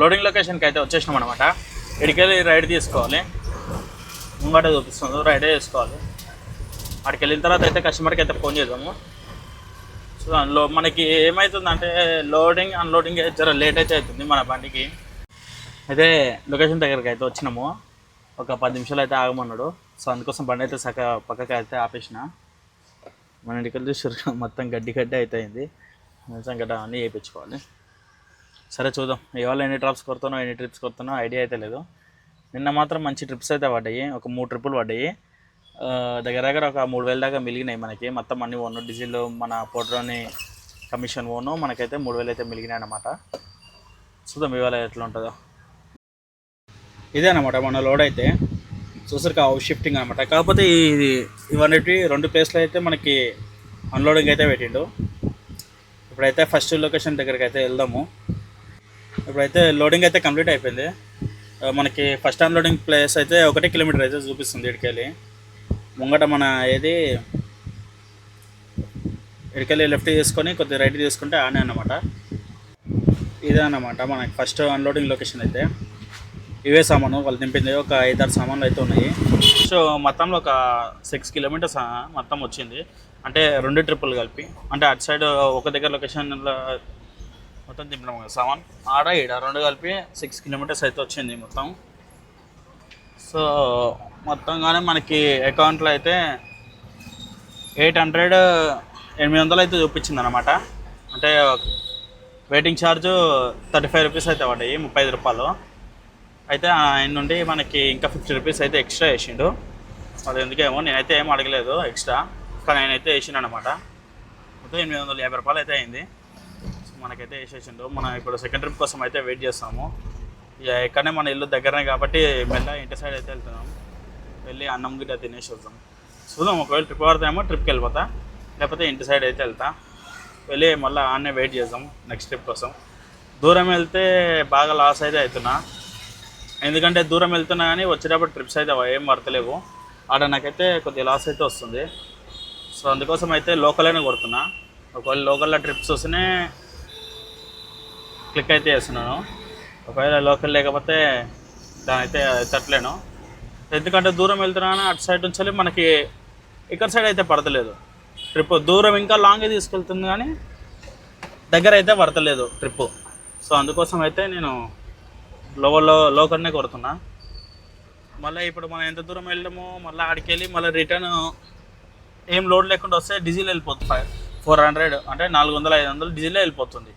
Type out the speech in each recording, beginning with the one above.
Loading లొకేషన్కి అయితే వచ్చేసినాం అనమాట ఇక్కడికెళ్ళి రైడ్ తీసుకోవాలి. ముంగట చూపిస్తుంది రైడే చేసుకోవాలి. అక్కడికి వెళ్ళిన తర్వాత అయితే కస్టమర్కి అయితే ఫోన్ చేద్దాము. సో అందులో మనకి ఏమవుతుందంటే లోడింగ్ అన్లోడింగ్ జర లేట్ అయితే అవుతుంది మన బండికి. అయితే లొకేషన్ దగ్గరికి అయితే వచ్చినాము. ఒక పది నిమిషాలు అయితే ఆగమన్నాడు. సో అందుకోసం బండి అయితే సగ పక్కకి అయితే ఆపేసిన. మన ఇంటికి చూసి మొత్తం గడ్డి గడ్డి అయితే మొత్తం గడ్డ అన్నీ వేయించుకోవాలి సరే చూద్దాం. ఇవాళ ఎన్ని ట్రాప్స్ కొడుతానో ఎన్ని ట్రిప్స్ కొడుతానో ఐడియా అయితే లేదు. నిన్న మాత్రం మంచి ట్రిప్స్ అయితే పడ్డాయి. ఒక మూడు ట్రిప్పులు పడ్డాయి. దగ్గర దగ్గర ఒక మూడు వేల దాకా మిలిగినాయి మనకి. మొత్తం అన్ని ఓను డీజిల్ మన పెట్రోల్ని కమిషన్ ఓను మనకైతే మూడు వేలు అయితే మిలిగినాయి అనమాట చూద్దాం ఇవాళ ఎట్లా ఉంటుందో. ఇదే అనమాట మన లోడ్ అయితే. చూసరికి హౌస్ షిఫ్టింగ్ అనమాట కాకపోతే ఇది ఇవన్నీ రెండు ప్లేస్లో అయితే మనకి అన్లోడింగ్ అయితే పెట్టిండు. ఇప్పుడైతే ఫస్ట్ లొకేషన్ దగ్గరికి అయితే వెళ్దాము. ఇప్పుడైతే లోడింగ్ అయితే కంప్లీట్ అయిపోయింది. మనకి ఫస్ట్ అన్లోడింగ్ ప్లేస్ అయితే ఒకటే కిలోమీటర్ అయితే చూపిస్తుంది ఇడికెళ్ళి ముంగట మన ఏది? ఇడికెళ్ళి లెఫ్ట్ తీసుకొని కొద్దిగా రైట్ తీసుకుంటే ఆనే అన్నమాట. ఇదే అన్నమాట మనకి ఫస్ట్ అన్లోడింగ్ లొకేషన్ అయితే. ఇవే సామాను వాళ్ళు దింపింది. ఒక ఐదారు సామాన్లు అయితే ఉన్నాయి. సో మొత్తంలో ఒక సిక్స్ కిలోమీటర్స్ మొత్తం వచ్చింది. అంటే రెండు ట్రిప్పులు కలిపి. అంటే అటు సైడ్ ఒక దగ్గర లొకేషన్లో మొత్తం దింపినాం కదా సామాన్. ఆడ ఈడ రెండు కలిపి సిక్స్ కిలోమీటర్స్ అయితే వచ్చింది మొత్తం. సో మొత్తంగానే మనకి అకౌంట్లో అయితే ఎయిట్ హండ్రెడ్ ఎనిమిది వందలు అయితే చూపించింది అనమాట అంటే waiting charge thirty five rupees అయితే పడ్డాయి ముప్పై ఐదు రూపాయలు. అయితే ఆయన నుండి మనకి ఇంకా ఫిఫ్టీ రూపీస్ అయితే ఎక్స్ట్రా వేసిండు. అది ఎందుకేమో నేనైతే ఏం అడగలేదు ఎక్స్ట్రా కానీ ఆయన అయితే వేసిండు అనమాట మొత్తం ఎనిమిది వందల యాభై రూపాయలు అయితే అయింది. మనకైతే వేసేసిండు. మనం ఇప్పుడు సెకండ్ ట్రిప్ కోసం అయితే వెయిట్ చేస్తాము. ఇక ఎక్కడనే మన ఇల్లు దగ్గరనే కాబట్టి మెల్ల ఇంటి సైడ్ అయితే వెళ్తున్నాం. వెళ్ళి అన్నం గిట్ట తినేసి వస్తాం చూద్దాం ఒకవేళ ట్రిప్ పడతామో ట్రిప్కి వెళ్ళిపోతా. లేకపోతే ఇంటి సైడ్ అయితే వెళ్తా. వెళ్ళి మళ్ళీ ఆడనే వెయిట్ చేద్దాం నెక్స్ట్ ట్రిప్ కోసం. దూరం వెళ్తే బాగా లాస్ అయితే అవుతున్నా ఎందుకంటే దూరం వెళ్తున్నా కానీ వచ్చేటప్పుడు ట్రిప్స్ అయితే ఏం పడతలేవు ఆడ నాకైతే కొద్దిగా లాస్ అయితే వస్తుంది. సో అందుకోసం అయితే లోకల్లోనే కొడుతున్నా. ఒకవేళ లోకల్లో ట్రిప్స్ వస్తేనే క్లిక్ అయితే చేస్తున్నాను. ఒకవేళ లోకల్ లేకపోతే దాని అయితే తట్టలేను. ఎందుకంటే దూరం వెళ్తున్నాను అటు సైడ్ నుంచి మనకి ఇక్కడ సైడ్ అయితే పడతలేదు. ట్రిప్ దూరం ఇంకా లాంగే తీసుకెళ్తుంది కానీ దగ్గర అయితే పడతలేదు ట్రిప్. సో అందుకోసం అయితే నేను లోవల్లో లోకల్నే కొడుతున్నా. మళ్ళీ ఇప్పుడు మనం ఎంత దూరం వెళ్ళామో మళ్ళీ ఆడికి వెళ్ళి మళ్ళీ రిటర్న్ ఏం లోడ్ లేకుండా వస్తే డీజిల్ వెళ్ళిపోతుంది. ఫైవ్ ఫోర్ హండ్రెడ్ అంటే నాలుగు వందల ఐదు వందలు డీజిలే వెళ్ళిపోతుంది.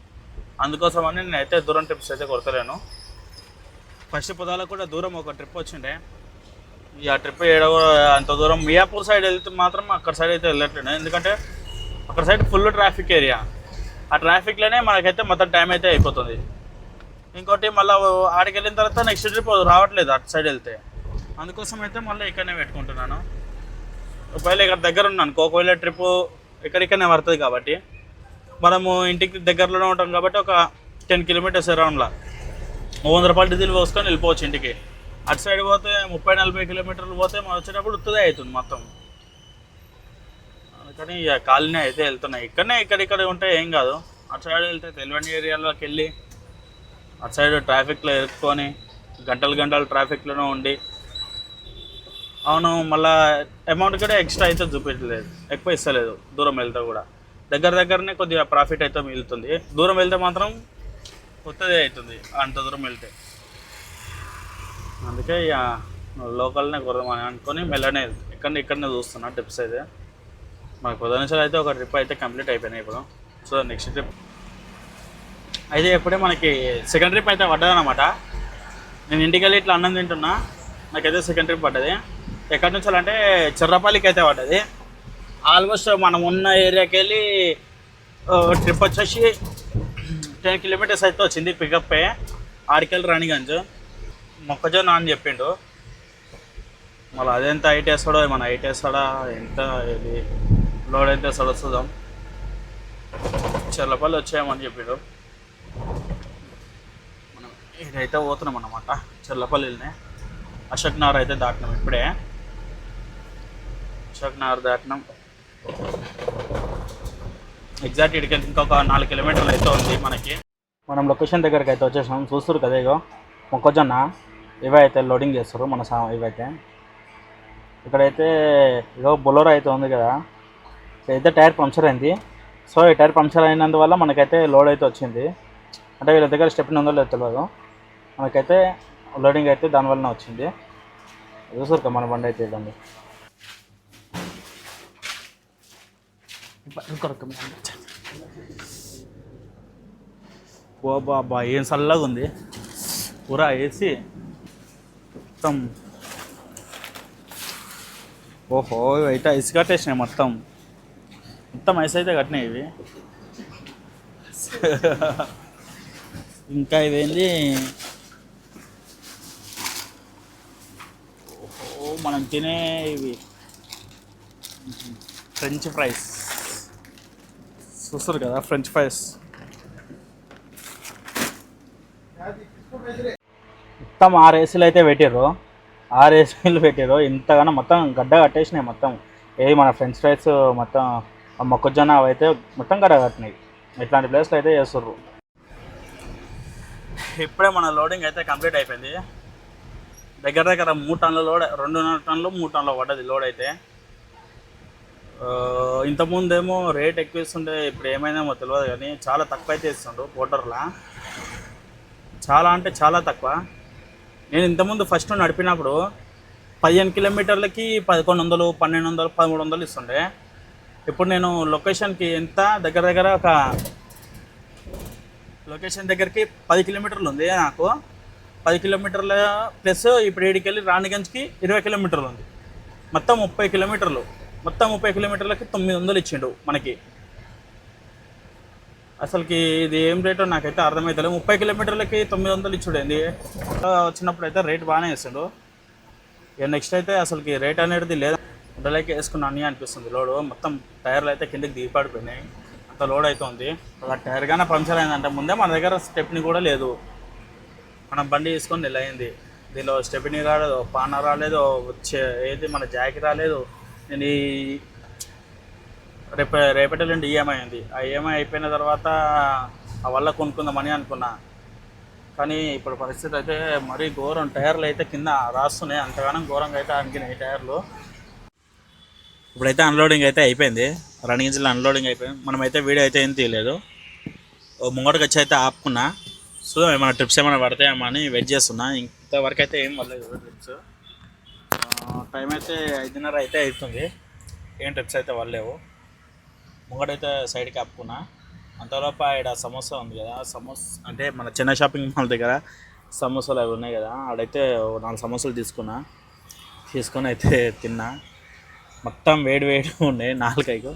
అందుకోసం అని నేను అయితే దూరం ట్రిప్స్ అయితే కొడతలేను. ఫస్ట్ పొదాలకు కూడా దూరం ఒక ట్రిప్ వచ్చిండే. ఆ ట్రిప్ ఏడవ అంత దూరం. మియాపూర్ సైడ్ వెళ్తే మాత్రం అక్కడ సైడ్ అయితే వెళ్ళట్లేదు ఎందుకంటే అక్కడ సైడ్ ఫుల్ ట్రాఫిక్ ఏరియా ఆ ట్రాఫిక్లోనే మనకైతే మొత్తం టైం అయితే అయిపోతుంది. ఇంకోటి మళ్ళీ ఆడికి వెళ్ళిన తర్వాత నెక్స్ట్ ట్రిప్ రావట్లేదు అటు సైడ్ వెళ్తే. అందుకోసం అయితే మళ్ళీ ఇక్కడనే పెట్టుకుంటున్నాను. ఒకవేళ ఇక్కడ దగ్గర ఉన్నాను. ఒకవేళ ట్రిప్ ఇక్కడికనే పడుతుంది కాబట్టి. మనము ఇంటికి దగ్గరలోనే ఉంటాం కాబట్టి ఒక టెన్ కిలోమీటర్స్ అరౌండ్లా. వంద రూపాయలు డీజిల్ పోసుకొని వెళ్ళిపోవచ్చు ఇంటికి. అటు సైడ్ పోతే ముప్పై నలభై కిలోమీటర్లు పోతే మనం వచ్చేటప్పుడు ఉత్తదే అవుతుంది మొత్తం. అందుకని ఇక కాలనీ అయితే వెళ్తున్నాయి. ఇక్కడనే ఇక్కడిక్కడ ఉంటే ఏం కాదు. అటు సైడ్ వెళ్తే తెలివని ఏరియాలోకి వెళ్ళి అటు సైడ్ ట్రాఫిక్లో ఇరుక్కొని గంటలు గంటలు ట్రాఫిక్లోనే ఉండి. అవును మళ్ళీ అమౌంట్ కూడా ఎక్స్ట్రా అయితే చూపించలేదు. ఎక్కువ ఇస్తలేదు. దూరం వెళ్తే కూడా. దగ్గర దగ్గరనే కొద్దిగా ప్రాఫిట్ అయితే మిగులుతుంది. దూరం వెళ్తే మాత్రం కొత్తదే అవుతుంది. అంత దూరం వెళ్తే. అందుకే ఇక లోకల్నే కొరదామని అనుకొని మెల్లనే ఇక్కడ ఇక్కడనే చూస్తున్నా ట్రిప్స్ అయితే. మాకు పొద్దున అయితే ఒక ట్రిప్ అయితే కంప్లీట్ అయిపోయినాయి ఇప్పుడు. సో నెక్స్ట్ ట్రిప్ అయితే ఇప్పుడే మనకి సెకండ్ ట్రిప్ అయితే పడ్డదన్నమాట నేను ఇంటికి వెళ్ళి ఇట్లా అన్నం తింటున్నా. నాకైతే సెకండ్ ట్రిప్ పడ్డది. ఎక్కడి నుంచి అంటే చిర్రపల్లికి అయితే పడ్డది. ఆల్మోస్ట్ మనం ఉన్న ఏరియాకి వెళ్ళి ట్రిప్ వచ్చేసి టెన్ కిలోమీటర్స్ అయితే వచ్చింది పికప్ ఆడికెళ్ళి రాణిగంజ్. మొక్కజొన్న అని చెప్పిండు. మళ్ళీ అదెంత హైట్ వేస్తాడో మన హైట్ వేస్తాడా ఎంత ఇది లోడ్ అయితే వేస్తాడో చూద్దాం. చెర్లపల్లి వచ్చాయమని చెప్పిండు. మనం ఇదైతే పోతున్నాం అన్నమాట చెర్లపల్లినే అశోక్ నగర్ అయితే దాటినాం ఇప్పుడే. అశోక్ నగర్ దాటినాం. ఎగ్జాక్ట్ ఇక్కడికి ఇంకొక నాలుగు కిలోమీటర్లు అయితే ఉంది మనకి. మనం లొకేషన్ దగ్గరికి అయితే వచ్చేసాం. చూస్తారు కదా ఇగో మొక్కజొన్న ఇవే అయితే లోడింగ్ చేస్తారు మన సా ఇవైతే. ఇక్కడైతే ఇగో బొలోరో అయితే ఉంది కదా. అయితే టైర్ పంక్చర్ అయింది. సో ఈ టైర్ పంక్చర్ అయినందువల్ల మనకైతే లోడ్ అయితే వచ్చింది. అంటే వీళ్ళ దగ్గర స్టెప్ ఉందో లేదో తెలియదు మనకైతే లోడింగ్ అయితే దానివల్లనే వచ్చింది. చూసారు కదా మన బండి అయితే ఇదండి. ఓ బాబా ఏం చల్లగా ఉంది. పూరా వేసి మొత్తం ఓహో అయితే ఐస్ కట్టేసినాయి మొత్తం. మొత్తం ఐస్ అయితే కట్టినాయి ఇవి. ఇంకా ఇవేంది ఓహో మనం తినే ఇవి. ఫ్రెంచ్ ఫ్రైస్ చూస్తారు కదా ఫ్రెంచ్ ఫ్రైస్ మొత్తం ఆరు ఏసీలు అయితే పెట్టారు ఆరు ఏసీలు పెట్టారు ఇంతగానో మొత్తం గడ్డ కట్టేసినాయి మొత్తం. ఏది మన ఫ్రెంచ్ ఫ్రైస్ మొత్తం మొక్కజొన్న అవి అయితే మొత్తం గడ్డ కట్టినాయి. ఇట్లాంటి ప్లేస్లో అయితే చేస్తుర్రు. ఇప్పుడే మన లోడింగ్ అయితే కంప్లీట్ అయిపోయింది. దగ్గర దగ్గర మూడు టన్నుల లోడ్ రెండున్నర టన్నులు మూడు టన్నులు పడ్డది లోడ్ అయితే. ఇంతకుముందేమో రేట్ ఎక్కువ ఇస్తుండే ఇప్పుడు ఏమైందేమో తెలియదు కానీ చాలా తక్కువ అయితే ఇస్తుండ్రు పోటర్లా చాలా అంటే చాలా తక్కువ. నేను ఇంతకుముందు ఫస్ట్ నడిపినప్పుడు పదిహేను కిలోమీటర్లకి పదకొండు వందలు పన్నెండు వందలు పదమూడు వందలు ఇస్తుండే. ఇప్పుడు నేను లొకేషన్కి ఎంత? దగ్గర దగ్గర ఒక లొకేషన్ దగ్గరికి పది కిలోమీటర్లు ఉంది నాకు. పది కిలోమీటర్ల ప్లస్ ఇప్పుడు ఏడికెళ్ళి రాణిగంజ్కి ఇరవై కిలోమీటర్లు ఉంది. మొత్తం ముప్పై కిలోమీటర్లు. మొత్తం ముప్పై కిలోమీటర్లకి తొమ్మిది వందలు ఇచ్చిండు మనకి. అసలుకి ఇది ఏం రేటో నాకైతే అర్థమవుతలేదు ముప్పై కిలోమీటర్లకి తొమ్మిది వందలు ఇచ్చుడేంది వచ్చినప్పుడు అయితే రేట్ బాగానే వేసాడు. ఇక నెక్స్ట్ అయితే అసలుకి రేట్ అనేది లేదు? ఉండలేక వేసుకున్నాను అని అనిపిస్తుంది. లోడు మొత్తం టైర్లు అయితే కిందకి దిగిపడిపోయినాయి. అంత లోడ్ అయితే ఉంది ఒక టైర్ కానీ పంక్చర్ అయిందంటే ముందే మన దగ్గర స్టెప్ని కూడా లేదు. మనం బండి తీసుకొని నిలయింది అయింది దీనిలో స్టెప్ని రాలేదు పాన రాలేదు వచ్చే ఏది మన జాకి రాలేదు. నేను ఈ రేపు రేపటి నుండి ఈఎంఐ ఉంది. ఆ ఈఎంఐ అయిపోయిన తర్వాత ఆ వల్ల కొనుక్కుందామని అనుకున్నా. కానీ ఇప్పుడు పరిస్థితి అయితే మరీ ఘోరం. టైర్లు అయితే కింద రాస్తున్నాయి. అంతగానం ఘోరంగా అయితే అనిగినాయి టైర్లు. ఇప్పుడైతే అన్లోడింగ్ అయితే అయిపోయింది. రన్నింగ్ ఇంజిన్ అన్లోడింగ్ అయిపోయింది. మనమైతే వీడియో అయితే ఏం తీయలేదు. ఓ ముంగడికి వచ్చి అయితే ఆపుకున్నా. సో ఏమైనా ట్రిప్స్ ఏమైనా పడతాయేమో అని వెయిట్ చేస్తున్నా. ఇంతవరకు అయితే ఏం పడలేదు. ట్రిప్స్ టైం అయితే ఐదున్నర అయితే అవుతుంది ఏం ట్రిప్స్ అయితే పడలేవు. ముంగడైతే సైడ్కి ఆపుకున్నా. అంతలోపు ఆడ సమోసా ఉంది కదా సమోసా అంటే మన చిన్న షాపింగ్ మాల్ దగ్గర సమోసాలు అవి ఉన్నాయి కదా ఆడైతే ఓ నాలుగు సమోసాలు తీసుకున్నా. తీసుకొని అయితే తిన్నా. మొత్తం వేడి వేడి ఉన్నాయి నాలుగైకు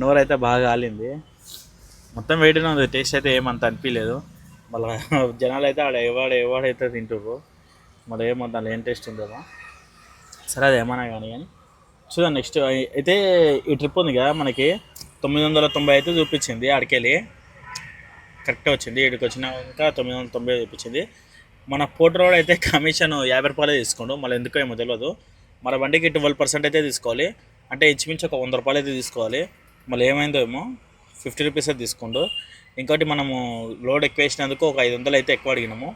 నోరు అయితే బాగా కాలింది. మొత్తం వేడిన ఉంది. టేస్ట్ అయితే ఏమంత అనిపించలేదు మళ్ళీ జనాలు అయితే ఆడ ఎవడ ఎవడైతే తింటారు మరి ఏమంత ఏం టేస్ట్ ఉందేమో. సరే అది ఏమన్నా కానీ కానీ. చూద్దాం నెక్స్ట్ అయితే ఈ ట్రిప్ ఉంది కదా మనకి తొమ్మిది వందల తొంభై అయితే చూపించింది అడికెళ్ళి కరెక్ట్ వచ్చింది ఇక్కడికి వచ్చినాక తొమ్మిది వందల తొంభై చూపించింది. మన పోర్ట్ రోడ్ అయితే కమిషన్ యాభై రూపాయలే తీసుకోండు మళ్ళీ ఎందుకో ఏమో తెలియదు మన బండికి ట్వెల్వ్ పర్సెంట్ అయితే తీసుకోవాలి అంటే ఇంచుమించు ఒక వంద రూపాయలు అయితే తీసుకోవాలి. మళ్ళీ ఏమైందో ఏమో ఫిఫ్టీ రూపీస్ అయితే తీసుకోండు. ఇంకోటి మనము లోడ్ ఎక్కువ వేసినందుకు ఒక ఐదు వందలు అయితే ఎక్కువ అడిగినాము.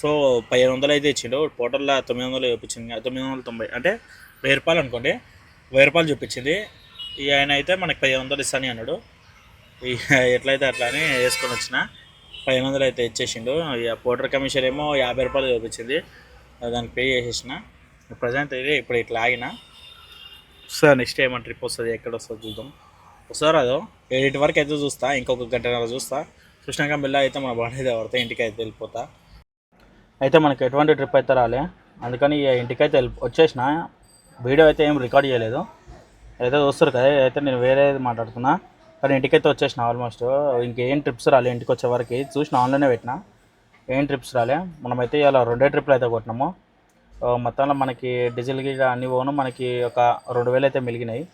సో పదిహేను వందలు అయితే ఇచ్చిండు. పోటల్లో తొమ్మిది వందలు చూపించింది తొమ్మిది వందల తొంభై. అంటే వెయ్యి రూపాయలు అనుకోండి. వెయ్యి రూపాయలు చూపించింది. ఈ ఆయన అయితే మనకి పదిహేను వందలు ఇస్తాను అన్నాడు. ఎట్లయితే అట్లా అని వేసుకొని వచ్చిన పదిహేను వందలు అయితే ఇచ్చేసిండు. ఇక పోటర్ కమిషన్ ఏమో యాభై రూపాయలు చూపించింది. దానికి పే చేసేసిన. ప్రజెంట్ అయితే ఇప్పుడు ఇట్లా ఆగిన. సార్ నెక్స్ట్ ఏమైనా ట్రిప్ వస్తుంది ఎక్కడ వస్తుంది చూద్దాం. వస్తారు అదో ఏడింటి వరకు అయితే చూస్తా. ఇంకొక గంటన్నర చూస్తా. చూసినాక మెల్ల అయితే మన బాడీ అయితే ఇంటికి అయితే వెళ్ళిపోతా. అయితే మనకి ఎటువంటి ట్రిప్ అయితే రాలే. అందుకని ఇక ఇంటికైతే వచ్చేసిన. వీడియో అయితే ఏం రికార్డ్ చేయలేదు. అయితే చూస్తారు కదా అయితే నేను వేరే మాట్లాడుతున్నా కానీ ఇంటికైతే వచ్చేసిన ఆల్మోస్ట్ ఇంకేం ట్రిప్స్ రాలే ఇంటికి వచ్చే వరకు. చూసిన ఆన్లైనే పెట్టిన. ఏం ట్రిప్స్ రాలే. మనమైతే ఇలా రెండే ట్రిప్లు అయితే కొట్టినాము. మొత్తంలో మనకి డీజిల్కి అన్ని పోను. మనకి ఒక రెండు వేలు అయితే మిగిలినాయి.